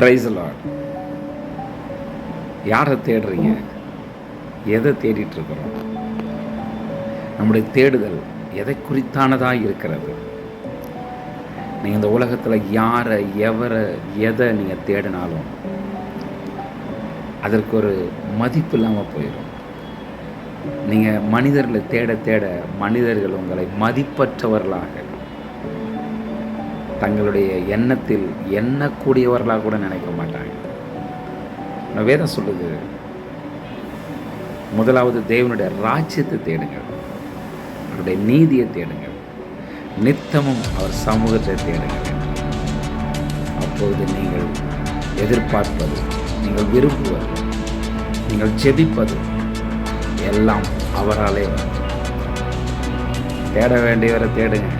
Price யாரை தேடுறீங்க? எதை தேடிட்டு இருக்கிறோம்? நம்முடைய தேடுதல் எதை குறித்தானதாக இருக்கிறது? நீங்கள் இந்த உலகத்தில் யாரை எவரை எதை நீங்கள் தேடினாலும் அதற்கு ஒரு மதிப்பு இல்லாமல் போயிடும். நீங்கள் மனிதர்களை தேட தேட மனிதர்கள் உங்களை மதிப்பற்றவர்களாக தங்களுடைய எண்ணத்தில் எண்ணக்கூடியவர்களாக கூட நினைக்க மாட்டாங்க. நான் வேதம் சொல்லுது முதலாவது தேவனுடைய ராஜ்யத்தை தேடுங்கள் அவருடைய நீதியை தேடுங்கள் நித்தமும் அவர் சமூகத்தை தேடுங்கள். அப்போது நீங்கள் எதிர்பார்ப்பது நீங்கள் விரும்புவது நீங்கள் செபிப்பது எல்லாம் அவராலே வரும். தேட வேண்டியவரை தேடுங்க.